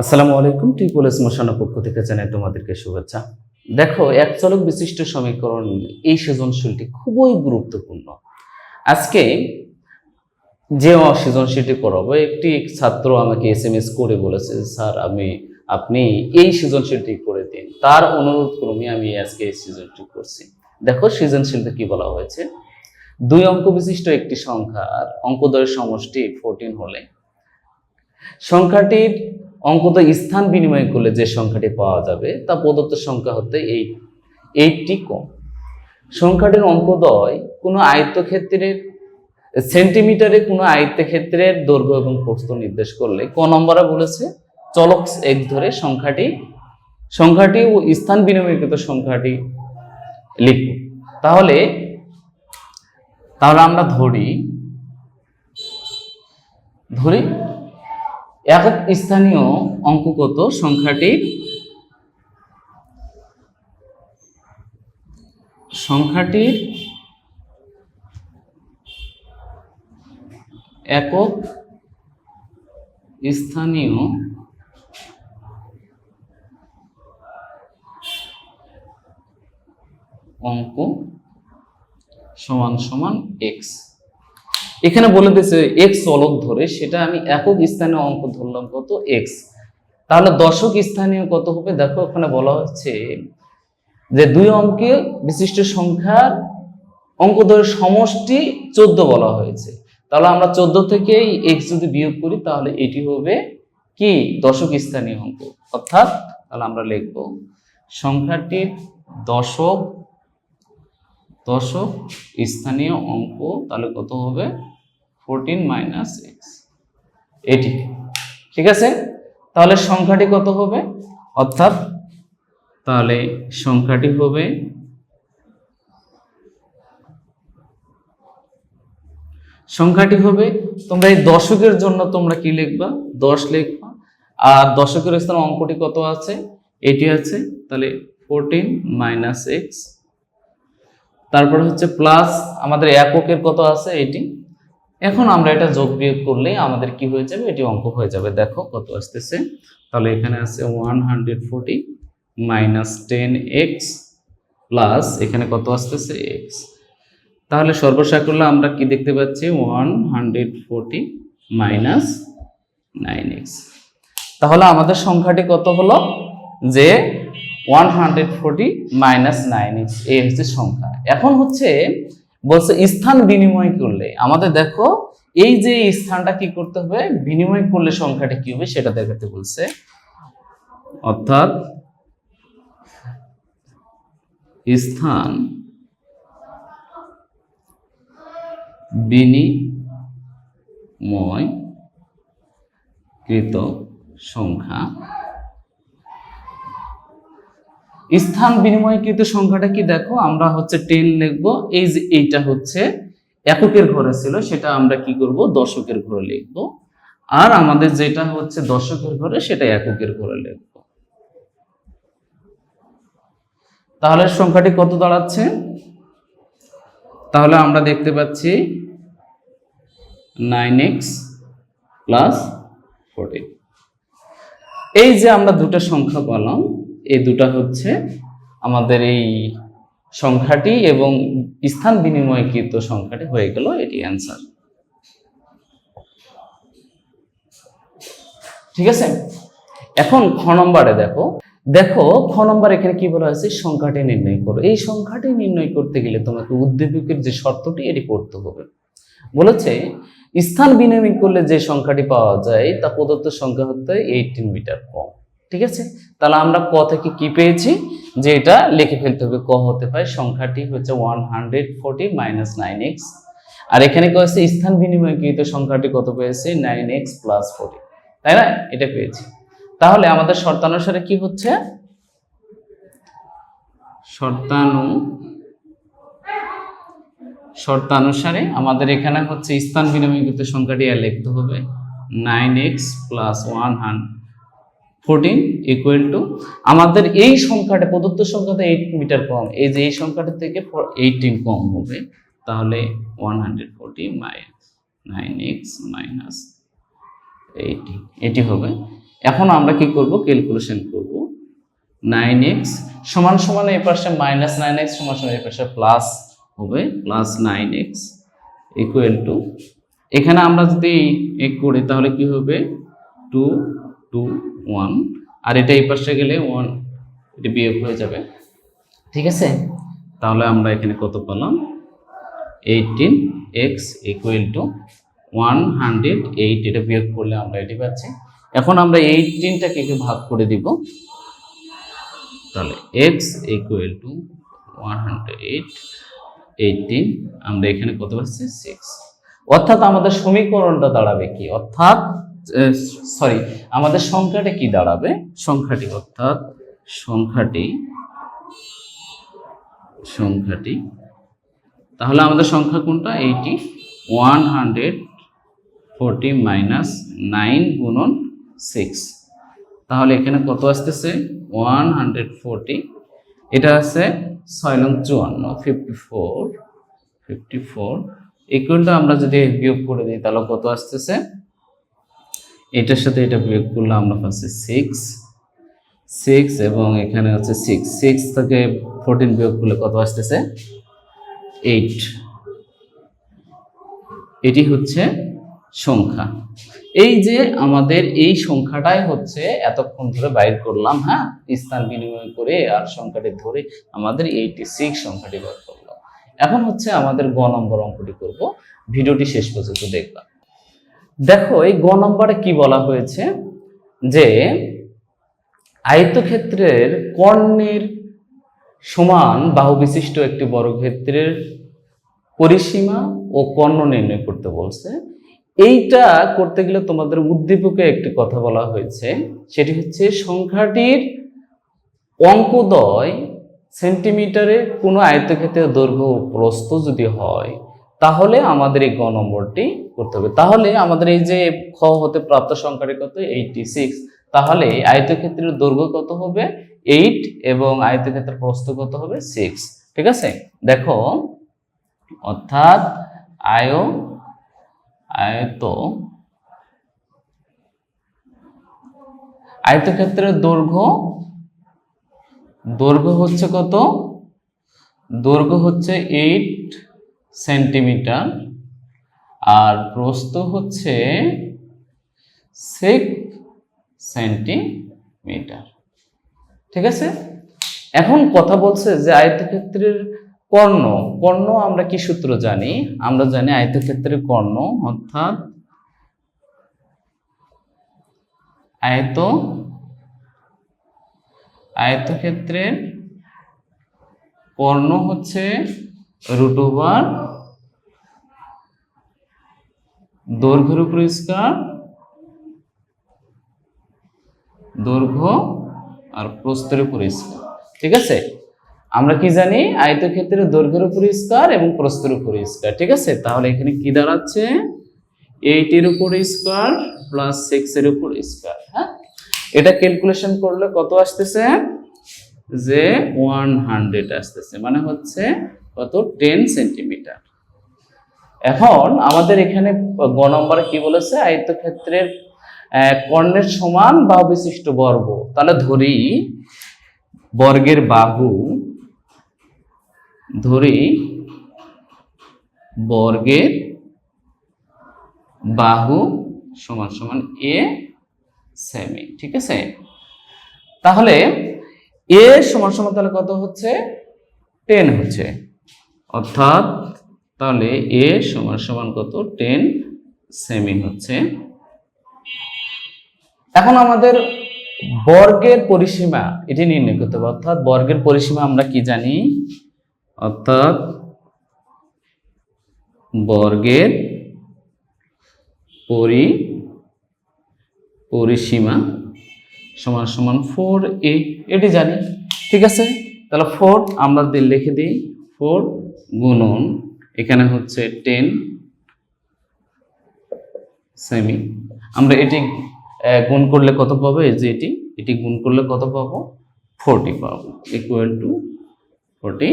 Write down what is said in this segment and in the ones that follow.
আসসালামু আলাইকুম, টিপুলেস মশানা পক্ষ থেকে জানাই তোমাদেরকে শুভেচ্ছা। দেখো এক চলক বিশিষ্ট সমীকরণ এই সৃজনশীলটি খুবই গুরুত্বপূর্ণ। আজকে যে সৃজনশীলটি করাবো একটি ছাত্র আমাকে এস এম এস করে বলেছে, স্যার, আমি, আপনি এই সৃজনশীলটি করে দিন। তার অনুরোধ ক্রমে আমি আজকে এই সৃজনটি করছি। দেখো, সৃজনশীলটা কি বলা হয়েছে? দুই অঙ্ক বিশিষ্ট একটি সংখ্যা আর অঙ্কদ্বয়ের সমষ্টি ফোরটিন হলে সংখ্যাটির অঙ্কত স্থান বিনিময় করলে যে সংখ্যাটি পাওয়া যাবে তা প্রদত্ত সংখ্যা হতে এই এইটটি কম। সংখ্যাটির অঙ্কদয় কোনো আয়ত্তক্ষেত্রের, সেন্টিমিটারে কোনো আয়ত্তক্ষেত্রের দৈর্ঘ্য এবং প্রস্থ নির্দেশ করলে, ক নম্বরে বলেছে, চলক এক ধরে সংখ্যাটি সংখ্যাটি ও স্থান বিনিময়কৃত সংখ্যাটি লিখব। তাহলে তাহলে আমরা ধরি ধরি একক স্থানীয় অঙ্কগত সংখ্যাটি সংখ্যাটির একক স্থানীয় অঙ্ক সমান সমান এক্স এখানে বলে দিয়েছে এক্স চলক ধরে, সেটা আমি একক স্থানীয় অঙ্ক ধরলাম কত এক্স তাহলে দশক স্থানীয় কত হবে? দেখো, ওখানে বলা হচ্ছে যে দুই অঙ্কে বিশিষ্ট সংখ্যার অঙ্ক ধরে সমষ্টি চোদ্দ বলা হয়েছে। তাহলে আমরা চোদ্দ থেকে এক্স যদি বিয়োগ করি, তাহলে এটি হবে কি? দশক স্থানীয় অঙ্ক। অর্থাৎ, তাহলে আমরা লিখব সংখ্যাটির দশক দশক স্থানীয় অঙ্ক, তাহলে কত হবে? Fourteen minus x. এটি। ঠিক আছে? তাহলে সংখ্যাটি কত হবে? অর্থাৎ তাহলে সংখ্যাটি হবে সংখ্যাটি হবে, তোমরা এই দশকের জন্য তোমরা কি লিখবা? দশ লিখবা। আর দশকের স্থানে অঙ্কটি কত আছে? এটি আছে। তাহলে ফোরটিন মাইনাস এক্স। তারপর হচ্ছে প্লাস, আমাদের এককের কত আছে? এটি এখন আমরা এটা যোগ বিয়োগ করলে আমাদের কি হয়ে যাবে? এটি অঙ্ক হয়ে যাবে। দেখো কত আসতেছে। তাহলে এখানে আছে one hundred forty minus ten x plus এখানে কত আসতেছে? এক্স তাহলে সর্বসাকুল্য আমরা কি দেখতে পাচ্ছি? One hundred forty minus nine x তাহলে আমাদের সংখ্যাটি কত হলো? যে one hundred forty minus nine x এই হচ্ছে সংখ্যা। এখন হচ্ছে বলছে, স্থান বিনিময় করলে। আমাদের দেখো, এই যে স্থানটা কি করতে হবে, বিনিময় করলে সংখ্যাটা কি হবে সেটা দেখাতে বলছে। অর্থাৎ, স্থান বিনিময় কৃত সংখ্যা স্থান বিনিময়কৃত সংখ্যাটা কি দেখো? আমরা হচ্ছে টেন লিখব। এই যে এইটা হচ্ছে এককের ঘরে ছিল, সেটা আমরা কি করব? দশকের ঘরে লিখব। আর আমাদের যেটা হচ্ছে দশকের ঘরে, সেটা এককের ঘরে লিখব। তাহলে সংখ্যাটি কত দাঁড়াচ্ছে? তাহলে আমরা দেখতে পাচ্ছি নাইন এক্স প্লাস ফোরটিন এই যে আমরা দুটো সংখ্যা পেলাম এই দুটা হচ্ছে আমাদের এই সংখ্যাটি এবং স্থান বিনিময়কৃত সংখ্যাটি হয়ে গেল এটি অ্যান্সার ঠিক আছে? এখন খ নম্বরে দেখো। দেখো, খ নম্বর এখানে কি বলা হয়েছে? সংখ্যাটি নির্ণয় করো। এই সংখ্যাটি নির্ণয় করতে গেলে তোমাকে উদ্দীপকের যে শর্তটি, এটি করতে হবে। বলেছে, স্থান বিনিময় করলে যে সংখ্যাটি পাওয়া যায়, তা প্রদত্ত সংখ্যা হতে এইটিন মিটার কম। ঠিক আছে? তাহলে আমরা ক থেকে কি পেয়েছি? যে এটা লিখে ফেলতে হবে। ক হতে পারে, সংখ্যাটি হচ্ছে one hundred forty minus nine x আর এখানে কি হচ্ছে স্থান বিনিময়কৃত সংখ্যাটি কত পেয়েছে? নাইন এক্স প্লাস ফোরটি তাই না? এটা পেয়েছি। তাহলে আমাদের শর্তানুসারে কি হচ্ছে? শর্তানু, শর্তানুসারে আমাদের এখানে হচ্ছে স্থান বিনিময়কৃত সংখ্যাটি আর লিখতে হবে। Nine x plus one hundred fourteen equal to আমাদের এই সংখ্যাটা প্রদত্ত সংখ্যাটা এইট মিটার কম। এই যে এই সংখ্যাটা থেকে এইটিন কম হবে, তাহলে one hundred forty minus nine x minus eighty এটি হবে। এখন আমরা কি করব? ক্যালকুলেশন করব। নাইন এক্স সমান সমান এ পাশে মাইনাস নাইন এক্স সমান সমান এ পাশে প্লাস হবে। Plus nine x equal to এখানে আমরা যদি এক করি, তাহলে কি হবে? টু টু ওয়ান আর এটা এই পাশে গেলে ওয়ান এটা বিয়োগ হয়ে যাবে। ঠিক আছে? তাহলে আমরা এখানে কত পেলাম? Eighteen x equal to one hundred eight এটা বিয়োগ করলে আমরা এটি পাচ্ছি। এখন আমরা এইটিনটাকে ভাগ করে দিব। তাহলে x equal to one hundred eight eighteen আমরা এখানে কত পাচ্ছি? সিক্স অর্থাৎ আমাদের সমীকরণটা দাঁড়াবে কি? অর্থাৎ সরি আমাদের সংখ্যাটা কি দাঁড়াবে? সংখ্যাটি, অর্থাৎ সংখ্যাটি সংখ্যাটি, তাহলে আমাদের সংখ্যা কোনটা? Eighty one hundred forty minus nine গুণন সিক্স তাহলে এখানে কত আসতেছে? ওয়ান হান্ড্রেড ফোরটি এটা আছে ছয় লং চুয়ান্ন ফিফটি ফোর ফিফটি ফোর ইকুয়ালটা আমরা যদি বিয়োগ করে দিই, তাহলে কত আসতেছে? এটার সাথে এটা বিয়োগ করলে আমরা পাচ্ছি সিক্স সিক্স এবং এখানে হচ্ছে সিক্স সিক্স থেকে ফোরটিন বিয়োগ করলে কত আসতেছে? এইট এটি হচ্ছে সংখ্যা। এই যে আমাদের এই সংখ্যাটাই হচ্ছে এতক্ষণ ধরে বাইর করলাম হ্যাঁ? স্থান বিনিময় করে আর সংখ্যাটি ধরে আমাদের এইটি সিক্স সংখ্যাটি বের করলাম। এখন হচ্ছে আমাদের গ নম্বর অঙ্কটি করব। ভিডিওটি শেষ পর্যন্ত দেখলাম দেখো, এই গ নম্বরে কি বলা হয়েছে? যে আয়তক্ষেত্রের কর্ণের সমান বাহু বিশিষ্ট একটি বর্গক্ষেত্রের পরিসীমা ও কর্ণ নির্ণয় করতে বলছে। এইটা করতে গেলে তোমাদের উদ্দীপকে একটি কথা বলা হয়েছে, সেটি হচ্ছে সংখ্যাটির অঙ্কদয় সেন্টিমিটারে কোনো আয়তক্ষেত্রের দৈর্ঘ্য প্রস্থ যদি হয়, তাহলে আমাদের এই গ নম্বরটি করতে হবে। তাহলে আমাদের এই যে খ হতে প্রাপ্ত সংখ্যাটি কত? এইটি সিক্স তাহলে আয়তক্ষেত্রের দৈর্ঘ্য কত হবে? এইট এবং আয়তক্ষেত্রের প্রস্থ কত হবে? সিক্স ঠিক আছে? দেখো, অর্থাৎ আয়, আয়ত, আয়তক্ষেত্রের দৈর্ঘ্য দৈর্ঘ্য হচ্ছে কত? দৈর্ঘ্য হচ্ছে এইট সেন্টিমিটার আর প্রস্থ হচ্ছে সিক্স সেন্টিমিটার ঠিক আছে? এখন কথা বলছে যে আয়তক্ষেত্রের কর্ণ। কর্ণ আমরা কি সূত্র জানি? আমরা জানি আয়তক্ষেত্রের কর্ণ, অর্থাৎ আয়ত, আয়তক্ষেত্রের কর্ণ হচ্ছে রুট ওভার দৈর্ঘ্যের উপর স্কয়ার, দৈর্ঘ্য আর প্রস্থের উপর স্কয়ার, ঠিক আছে? আমরা কি জানি? আয়তক্ষেত্রের দৈর্ঘ্যের উপর স্কয়ার এবং প্রস্থের উপর স্কয়ার, ঠিক আছে? তাহলে এখানে কি দাঁড়াচ্ছে? এইটের উপর স্কয়ার প্লাস সিক্স এর উপর স্কয়ার হ্যাঁ? এটা ক্যালকুলেশন করলে কত আসতেছে? যে ওয়ান হান্ড্রেড আসতেছে মানে হচ্ছে কত? টেন সেন্টিমিটার এখন আমাদের এখানে গ নম্বরে কি বলেছে? আয়তক্ষেত্রের আহ, কর্ণের সমান বাহু বিশিষ্ট বর্গ। তাহলে ধরি বর্গের বাহু ধরি বর্গের বাহু সমান সমান এ সেমি ঠিক আছে? তাহলে এ সমান সমান তাহলে কত হচ্ছে? টেন হচ্ছে। অর্থাৎ তাহলে এ সমান সমান কত? টেন সেমি হচ্ছে। এখন আমাদের বর্গের পরিসীমা, এটি নির্ণয় করতে হবে। অর্থাৎ বর্গের পরিসীমা আমরা কি জানি? অর্থাৎ বর্গের পরি, পরিসীমা সমান সমান ফোর এ এটি জানি, ঠিক আছে? তাহলে ফোর আমরা লিখে দিই ফোর গুণন এখানে হচ্ছে টেন সেমি আমরা এটি গুণ করলে কত পাবো? এই যে এটি এটি গুণ করলে কত পাবো? ফোরটি পাবো ইকুয়াল টু ফোরটি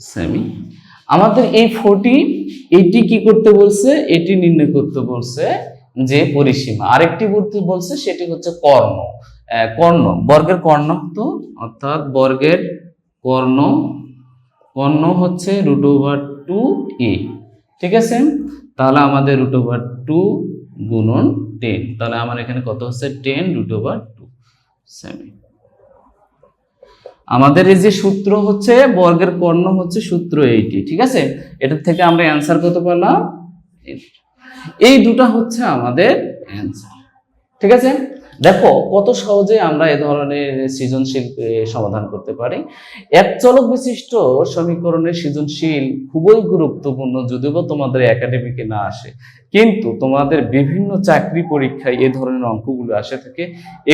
সেমি আমাদের এই ফোরটি এটি কি করতে বলছে? এটি নির্ণয় করতে বলছে যে পরিসীমা। আরেকটি বলতে বলছে, সেটি হচ্ছে কর্ণ। কর্ণ, বর্গের কর্ণ তো, অর্থাৎ বর্গের কর্ণ কর্ণ হচ্ছে রুট ওভার টু এ ঠিক আছে? তাহলে আমাদের রুট ওভার টু গুণন টেন তাহলে আমার এখানে কত হচ্ছে? Ten root over two semi আমাদের এই যে সূত্র হচ্ছে, বর্গের কর্ণ হচ্ছে সূত্র এইটি, ঠিক আছে? এটার থেকে আমরা অ্যান্সার কত পেলাম এই দুটা হচ্ছে আমাদের অ্যান্সার ঠিক আছে? দেখো, কত সহজে আমরা এ ধরনের সৃজনশীল সমাধান করতে পারি। এক চলক বিশিষ্ট সমীকরণের সৃজনশীল খুবই গুরুত্বপূর্ণ, যদিও তোমাদের একাডেমিকে না আসে। কিন্তু তোমাদের বিভিন্ন চাকরি পরীক্ষায় এ ধরনের অঙ্কগুলো আসে থাকে।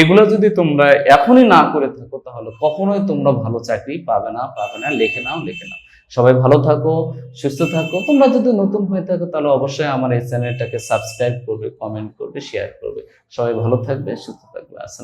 এগুলো যদি তোমরা এখনই না করে থাকো, তাহলে কখনোই তোমরা ভালো চাকরি পাবে না পাবে না, লেখে নাও লেখে নাও। সবাই ভালো থাকো, সুস্থ থাকো। তোমরা যদি নতুন হয়ে থাকো, তাহলে অবশ্যই আমার এই চ্যানেলটাকে সাবস্ক্রাইব করবে কমেন্ট করবে শেয়ার করবে। সবাই ভালো থাকবে, সুস্থ থাকবে। আসসালাম